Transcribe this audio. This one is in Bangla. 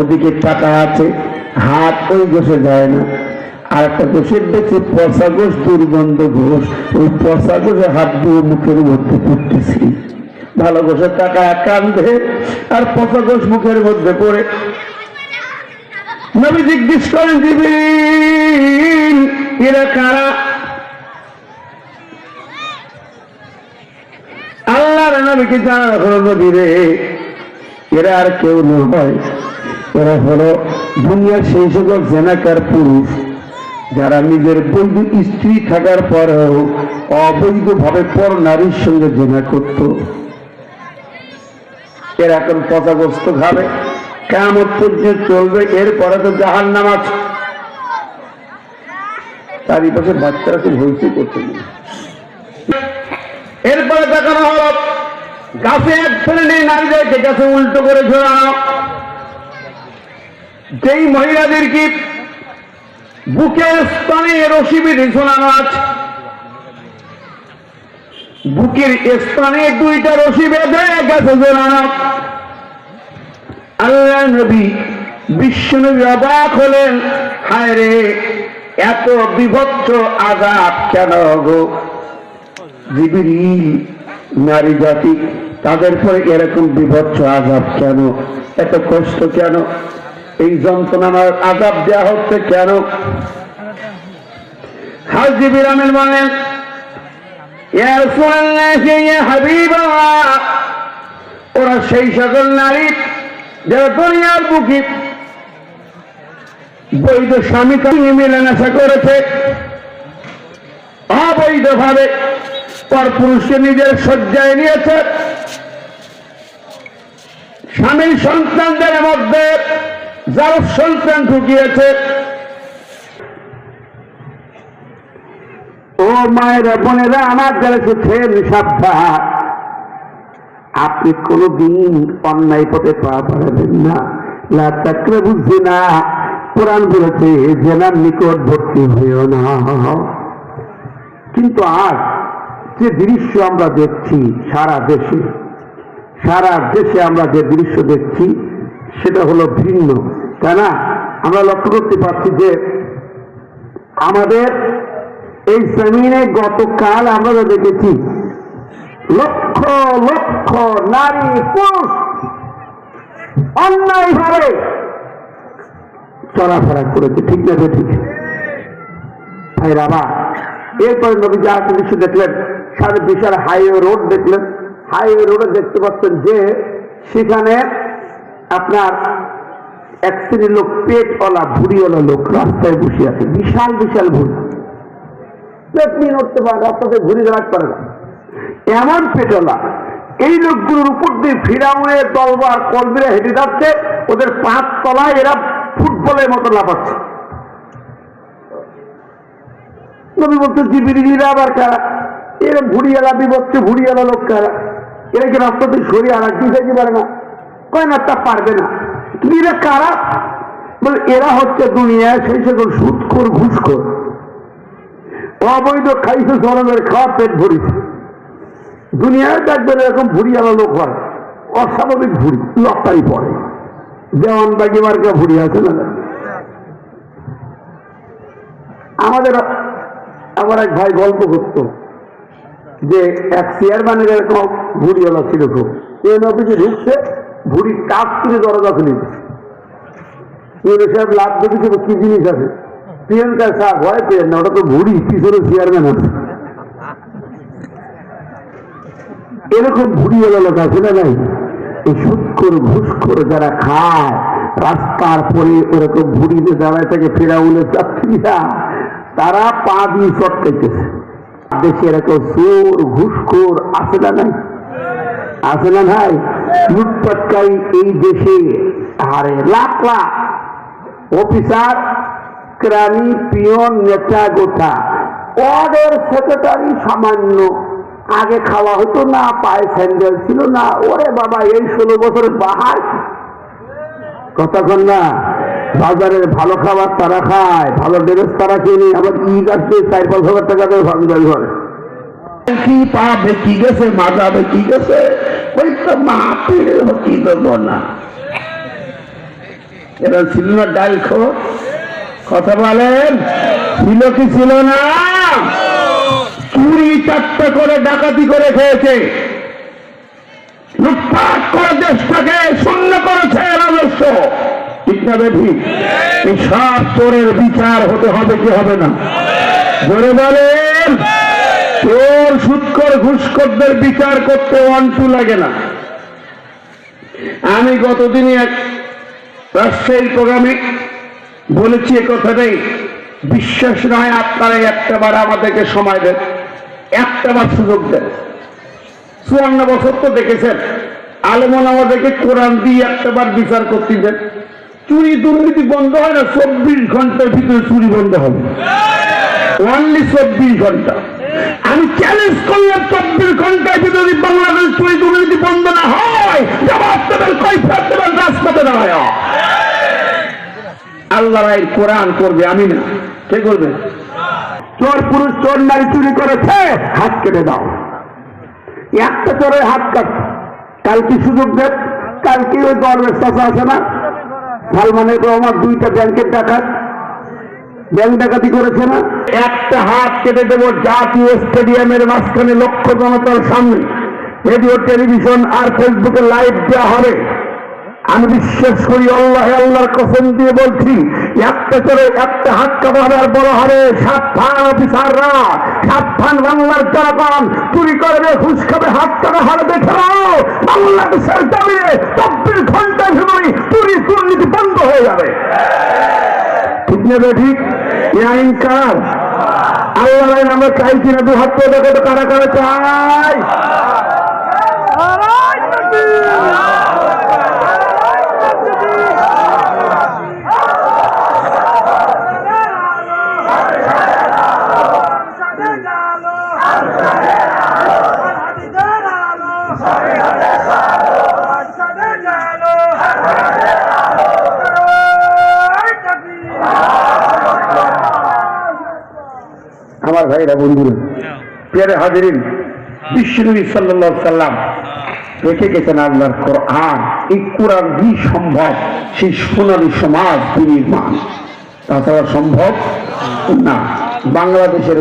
ওদিকে টাকা আছে, হাত ওই গোষে যায় না। আর একটা গোষের দেখছি, পচা গোষ দুর্গন্ধ ঘোষ। ওই পচা গোষে হাত দিয়ে মুখের মধ্যে পড়তেছি। ভালো গোষের টাকা এক কান্দে আর পচা গোষ মুখের মধ্যে পড়ে। নবী জিজ্ঞেস করে জিবিল, এরা কারা? আল্লাহর নবীকে জানা হলো নবী রে এরা আর কেউ নয় এরা হলো দুনিয়ার সেই সকল জেনাকার পুরুষ, যারা নিজের বৈধ স্ত্রী থাকার পরেও অবৈধভাবে পর নারীর সঙ্গে জেনা করত। এরা এখন পচাগ্রস্ত খাবে কেমন পর্যন্ত চলবে, এরপরে তো জাহান নাম নামাজ চারিপাশে বাচ্চারা খুব হইতে করতে এরপরে দেখানো হলো গাছে এক শ্রেণির নারীদেরকে গাছে উল্টো করে ঝোলানো। যেই মহিলাদের কি বুকের স্তনে রশি বিধি ঝোলানো আছে? বুকের স্থানে দুইটা রশি বেঁধে গেছে ঝোলানো আল্লাহ নবী বিশ্বনবী অবাক হলেন, হায় রে, এত বিভক্ত আজাব কেন গো? জিবিরিল নারী জাতি তাদের পরে এরকম বিভৎস আজাব কেন? এত কষ্ট কেন? এই যন্ত্রণার আজাব দেওয়া হচ্ছে কেন? হাজ হাবিবাল্লাহ। ওরা সেই সকল নারী যারা দুনিয়ার বুকে বৈধ স্বামী মেলামেশা করেছে, অবৈধভাবে পর পুরুষকে নিজের শয্যায় নিয়েছে। স্বামীর সন্তানদের মধ্যে যার সন্তান ঢুকিয়েছে। ও মায়েরা বোনেরা, আমার যারা ছেন সাবধান। আপনি কোনদিন অন্যায় পথে পা বাড়াবেন না। লাতাকরে বুঝছি না কোরআন বলেছে জেনার নিকটবর্তী হয়েও না। কিন্তু আজ যে দৃশ্য আমরা দেখছি সারা দেশে সারা দেশে আমরা যে দৃশ্য দেখছি, সেটা হলো ভিন্ন, তাই না? আমরা লক্ষ্য করতে পারছি যে আমাদের এই জমিনে গতকাল আমরা যা দেখেছি, লক্ষ লক্ষ নারী, পুরুষ অন্যায়ভাবে চলাফেরা করেছে, ঠিক না, ঠিক? ভাই রাবা এরপরে নবী যা দৃশ্য দেখলেন সামনে বিশাল হাইওয়ে রোড দেখলেন। হাইওয়ে রোডে দেখতে পাচ্ছেন যে সেখানে আপনার এক শ্রেণির লোক, পেটওয়ালা, ভুড়িওয়ালা লোক রাস্তায় বসে আছে। বিশাল বিশাল ভুড়ি। পেট নিয়ে নড়তে পারে রাস্তাতে ঘুরে দাঁড়াতে পারে না। এমন পেটওয়ালা, এই লোকগুলোর উপর দিয়ে ফিরাউনের দলবার কলবিরা হেঁটে যাচ্ছে, ওদের পাঁচ তলায় এরা ফুটবলের মতো লাফাচ্ছে। নবী বলতে আবার কারা? এরা ভুড়িয়ালা বিভক্তি ভুড়িয়ালা লোক কারা এরা কি রাস্তাতে সরিয়ে আর একদিন যেতে পারে না? কয় না, তা পারবে না। এরা কারা? বলে, এরা হচ্ছে দুনিয়ায় সেই সকল সুৎখোর, ঘুষখোর। অবৈধ খাইছে জনমের খাওয়া পেট ভরিছে। দুনিয়ায় দেখবেন এরকম ভুড়িয়ালা লোক হয়। অস্বাভাবিক ভুড়ি লতাই পড়ে। যেমন বাকি মার্কা ভুড়ি আছে না আমাদের আমার এক ভাই গল্প করত। যে এক চেয়ারম্যানের এরকম ভুড়িওয়ালা ছিল খুব। এই অফিসে ঢুকছে, ভুড়ি কাজ কিনে দরজা খুলে দিচ্ছে। সাহেব লাভ দেখেছে কি জিনিস আছে? প্রিয়াঙ্কা শাহ ভয় পেয়ে না, ওটা তো ভুড়ি, পিছনে চেয়ারম্যান আছে। এরকম ভুড়িওয়ালা লোক আছে না নাই? এই সুৎখোর ঘুষখোর যারা খায়, রাস্তার পরে এরকম ভুড়িতে দাঁড়ায় থাকে, ফেরাউনের যাত্রীরা, তারা পা দিয়ে চটকাইতেছে। দেশে এরকম চোর ঘুষখোর আছে না নাই? আছে না ভাই লুটপাটকারী এই দেশে হারে লাখ লাখ অফিসার ক্রানি পিয়ন, নেতা গোটা ওদের সেক্রেটারি সামান্য। আগে খাওয়া হতো না, পায়ে স্যান্ডেল ছিল না। ওরে বাবা, এই ষোলো বছরের বাহার কতক্ষণ না। বাজারের ভালো খাবার তারা খায়, ভালো ড্রেস তারা কিনে, আবার ঈদ আসছে, চার পাঁচ হাজার টাকা করে ভাবি ঘরে। কি পা বেঁকি গেছে বেঁকি গেছে, ওই তো মা দেবো না। ছিল না ডাল খো কথা বলেন, ছিল কি ছিল না? চুরি, চারটে করে ডাকাতি করে খেয়েছে। লুটপাট করে দেশটাকে শূন্য না বেঠি এই সব চোরের বিচার হতে হবে কি হবে না? জোরে বলেন, চোর সুৎকর ঘুষখোরদের বিচার করতে ওয়ান টু লাগে না। আমি গতদিনই এক রাজশাহীর প্রোগ্রামে বলেছি এ কথাটাই। বিশ্বাস নয় আপনারা একটাবার আমাদেরকে সময় দেন একটাবার সুযোগ দেন। চুয়ান্ন বছর তো দেখেছেন আলেমন আমাদেরকে কোরআন দিয়ে একটাবার বিচার করতে দেন। চুরি দুর্নীতি বন্ধ হয় না, চব্বিশ ঘণ্টার ভিতরে চুরি বন্ধ হবে। অনলি চব্বিশ ঘণ্টা। আমি চ্যালেঞ্জ করলাম, চব্বিশ ঘণ্টার ভিতরে বাংলাদেশ চুরি দুর্নীতি বন্ধ না হয় জবাব দেবেন দেবেন, রাজপথে দাঁড়ায়। আল্লাহ রায় কোরআন করবে, আমি না। কে করবে? চোর পুরুষ, চোর নারী চুরি করেছে, হাত কেটে দাও। একটা চোরের হাত কাট। কালকে সুযোগ দেব কালকে ওই গর্বের চাষা আছে না? সালমানের আমার দুইটা ব্যাংকের টাকা ব্যাংক ডাকাতি করেছে না? একটা হাত কেটে দেব জাতীয় স্টেডিয়ামের মাঝখানে লক্ষ জনতার সামনে। রেডিও, টেলিভিশন আর ফেসবুকে লাইভ দেওয়া হবে। আমি বিশ্বাস করি আল্লাহ আল্লাহর কসম দিয়ে বলছি, একটা করে একটা হাত কাটা হবে আর বড় হবে সাবধান অফিসাররা, সাবধান বাংলার জনগণ, চুরি করবে, ঘুষ খাবে, হাত কাটা হবে, দেখে নাও, বাংলাদেশের জমিনে চব্বিশ ঘণ্টার ভিতরে চুরি দুর্নীতি বন্ধ হয়ে যাবে। ঠিক নেবে ঠিক? এ আইন কার? আল্লাহ আইন আমরা চাইছি না দু হাত করে দেখো কারা কারা চাই আমার ভাইরা বন্ধুরা পেয়ারে হাজিরিন বিশ্বনবী সাল্লাহ সাল্লাম রেখে গেছেন আল্লাহর কোরআন। এই কোরআন কি সম্ভব? সেই সোনালী সমাজ বিনির্মাণ তাছাড়া সম্ভব না। বাংলাদেশের